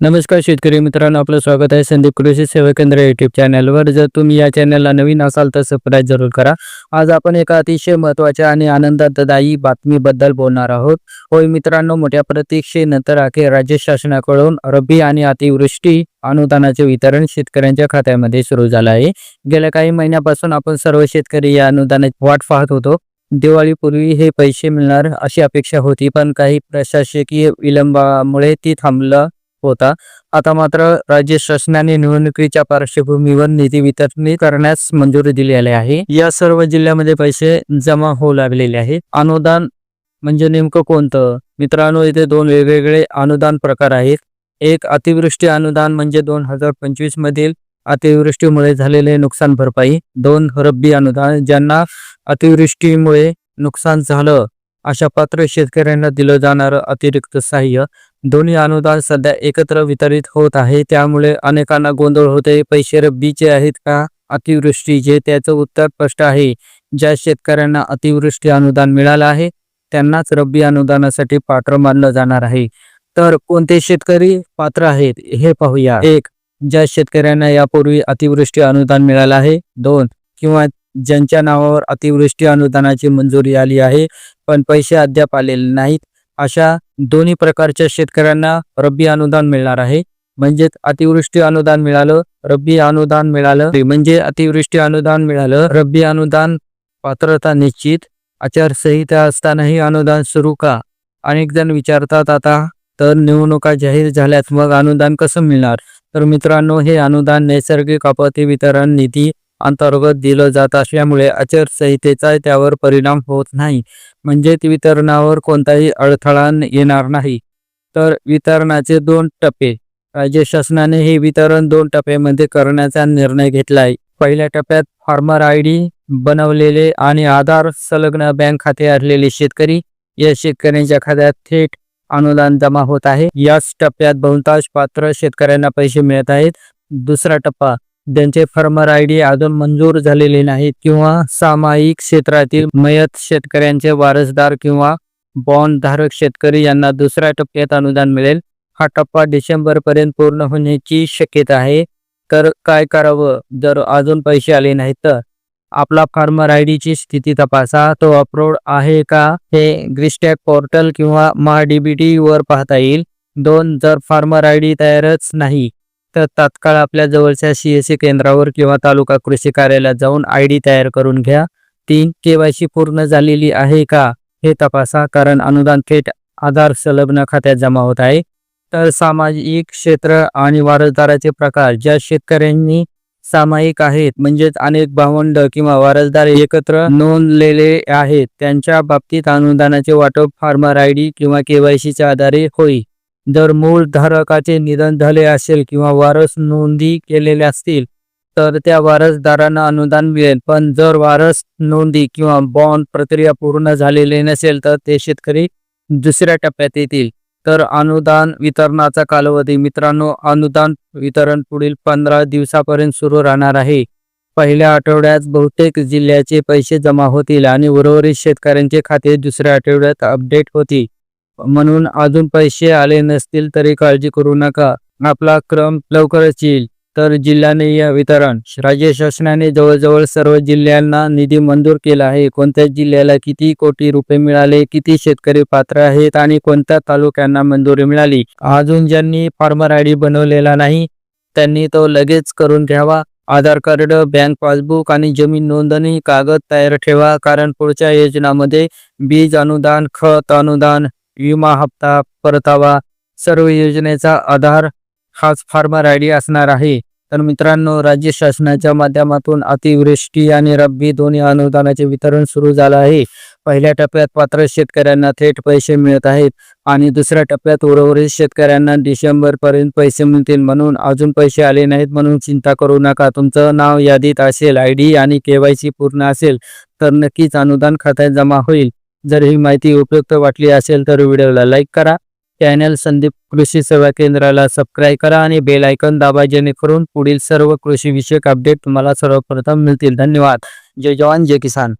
नमस्कार शेतकरी मित्रांनो आपलं स्वागत आहे संदीप कृषी सेवा केंद्र युट्यूब चॅनलवर जर तुम्ही या चॅनलला नवीन असाल तर सबस्क्राईब जरूर करा. आज आपण एका अतिशय महत्त्वाच्या आणि आनंददायी बातमीबद्दल बोलणार आहोत. होय मित्रांनो मोठ्या प्रतीक्षेनंतर अखेर राज्य शासनाकडून रब्बी आणि अतिवृष्टी अनुदानाचे वितरण शेतकऱ्यांच्या खात्यामध्ये सुरू झालं आहे. गेल्या काही महिन्यापासून आपण सर्व शेतकरी या अनुदानाची वाट पाहत होतो. दिवाळीपूर्वी हे पैसे मिळणार अशी अपेक्षा होती पण काही प्रशासकीय विलंबामुळे ती थांबलं होता. आता मात्र राज्य शासनाने निवडणुकीच्या पार्श्वभूमीवर निधी वितरणी करण्यास मंजुरी दिलेली आहे. या सर्व जिल्ह्यामध्ये पैसे जमा होऊ लागलेले आहे अनुदान म्हणजे नेमकं कोणतं? मित्रांनो इथे दोन वेगवेगळे अनुदान प्रकार आहेत. एक अतिवृष्टी अनुदान म्हणजे दोन हजार पंचवीस मधील अतिवृष्टीमुळे झालेले नुकसान भरपाई. दोन रब्बी अनुदान ज्यांना अतिवृष्टीमुळे नुकसान झालं अशा पात्र शेतकऱ्यांना दिलं जाणारं अतिरिक्त सहाय्य. दोन्ही अनुदान सध्या एकत्र वितरित होत आहे. त्यामुळे अनेकांना गोंधळ होते पैसे रब्बीचे आहेत का? अतिवृष्टीचे त्याचं उत्तर स्पष्ट आहे. ज्या शेतकऱ्यांना अतिवृष्टी अनुदान मिळालं आहे त्यांनाच रब्बी अनुदानासाठी पात्र मानलं जाणार आहे. तर कोणते शेतकरी पात्र आहेत हे पाहूया. एक ज्या शेतकऱ्यांना यापूर्वी अतिवृष्टी अनुदान मिळालं आहे. दोन किंवा ज्यांच्या नावावर अतिवृष्टी अनुदानाची मंजुरी आली आहे पण पैसे अद्याप आलेले नाहीत. अशा दोन्ही प्रकारच्या शेतकऱ्यांना रब्बी अनुदान मिळणार आहे. म्हणजेच अतिवृष्टी अनुदान मिळालं रब्बी अनुदान मिळालं. म्हणजे अतिवृष्टी अनुदान मिळालं रब्बी अनुदान पात्रता निश्चित. आचारसंहिता असतानाही अनुदान सुरू का? अनेक जण विचारतात आता तर निवडणुका जाहीर झाल्यात मग अनुदान कसं मिळणार? तर मित्रांनो हे अनुदान नैसर्गिक आपत्ती वितरण निधी अंतर्गत दिलं जात असल्यामुळे आचारसंहितेचा त्यावर परिणाम होत नाही. म्हणजे वितरणावर कोणताही अडथळा येणार नाही. तर वितरणाचे दोन टप्पे. राज्य शासनाने हे वितरण दोन टप्प्यामध्ये करण्याचा निर्णय घेतलाय. पहिल्या टप्प्यात फार्मर आय डी बनवलेले आणि आधार संलग्न बँक खाते असलेले शेतकरी या शेतकऱ्यांच्या खात्यात थेट अनुदान जमा होत आहे. याच टप्प्यात बहुतांश पात्र शेतकऱ्यांना पैसे मिळत आहेत. दुसरा टप्पा. ज्यांचे फार्मर आय डी अजून मंजूर झालेले नाहीत किंवा सामायिक क्षेत्रातील मयत शेतकऱ्यांचे वारसदार किंवा बॉन्ड धारक शेतकरी यांना दुसऱ्या टप्प्यात अनुदान मिळेल. हा टप्पा डिसेंबर पर्यंत पूर्ण होण्याची शक्यता आहे. तर काय करावं? जर अजून पैसे आले नाहीत तर? आपला फार्मर आय डीची स्थिती तपासा. तो अपलोड आहे का? हे ग्रीस्टॅक पोर्टल किंवा महाडीबीटी वर पाहता येईल. दोन जर फार्मर आय डी तयारच नाही तर तात्काळ आपल्या जवळच्या सीएससी केंद्रावर किंवा तालुका कृषी कार्यालयात जाऊन आय डी तयार करून घ्या. तीन केवायसी पूर्ण झालेली आहे का? हे तपासा कारण अनुदान थेट आधार संलग्न खात्यात जमा होत आहे. तर सामाजिक क्षेत्र आणि वारसदाराचे प्रकार ज्या शेतकऱ्यांनी सामायिक आहेत म्हणजेच अनेक भावंड किंवा वारसदार एकत्र नोंदलेले आहेत त्यांच्या बाबतीत अनुदानाचे वाटप फार्मर आय डी किंवा केवायसीच्या आधारे होईल जर मूळ धारकाचे निधन झाले असेल किंवा वारस नोंदी केलेल्या असतील तर त्या वारसदारांना अनुदान मिळेल. पण जर वारस नोंदी किंवा बॉन्ड प्रक्रिया पूर्ण झालेली नसेल तर ते शेतकरी दुसऱ्या टप्प्यात येतील. तर अनुदान वितरणाचा कालावधी मित्रांनो अनुदान वितरण पुढील पंधरा दिवसापर्यंत सुरू राहणार आहे. पहिल्या आठवड्यात बहुतेक जिल्ह्याचे पैसे जमा होतील आणि उर्वरित शेतकऱ्यांचे खाते दुसऱ्या आठवड्यात अपडेट होतील. म्हणून अजून पैसे आले नसतील तरी काळजी करू नका. आपला क्रम लवकरच येईल. तर जिल्ह्याने वितरण. राज्य शासनाने जवळजवळ सर्व जिल्ह्यांना निधी मंजूर केला आहे. कोणत्या जिल्ह्याला किती कोटी रुपये मिळाले किती शेतकरी पात्र आहेत आणि कोणत्या तालुक्यांना मंजुरी मिळाली? अजून ज्यांनी फार्मर आय डी बनवलेला नाही त्यांनी तो लगेच करून घ्यावा. आधार कार्ड बँक पासबुक आणि जमीन नोंदणी कागद तयार ठेवा. कारण पुढच्या योजनामध्ये बीज अनुदान खत अनुदान विमा हप्ता परतावा सर्व योजनेचा आधार हाच फार्मर आय डी असणार आहे. तर मित्रांनो राज्य शासनाच्या माध्यमातून अतिवृष्टी आणि रब्बी दोन्ही अनुदानाचे वितरण सुरू झालं आहे. पहिल्या टप्प्यात पात्र शेतकऱ्यांना थेट पैसे मिळत आहेत आणि दुसऱ्या टप्प्यात उर्वरित शेतकऱ्यांना डिसेंबर पर्यंत पैसे मिळतील म्हणून अजून पैसे आले नाहीत म्हणून चिंता करू नका. तुमचं नाव यादीत असेल आय डी आणि केवायसी पूर्ण असेल तर नक्कीच अनुदान खात्यात जमा होईल. जर ही माहिती उपयुक्त वाटली असेल तर व्हिडिओला लाईक करा. चॅनल संदीप कृषी सेवा केंद्राला सबस्क्राईब करा आणि बेल आयकॉन दाबा जेणेकरून पुढील सर्व कृषी विषयक अपडेट तुम्हाला सर्वप्रथम मिळतील. धन्यवाद. जय जवान जय किसान.